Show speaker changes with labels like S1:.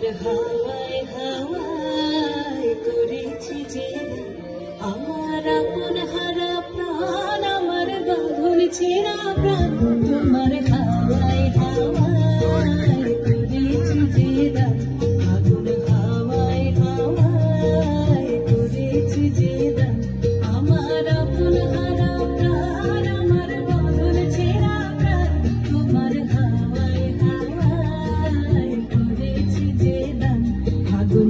S1: তোমার হাওয়ায় হাওয়ায় করেছি যে আমার আপন হারা প্রাণ আমার বাঁধন ছেঁড়া প্রাণ তোমার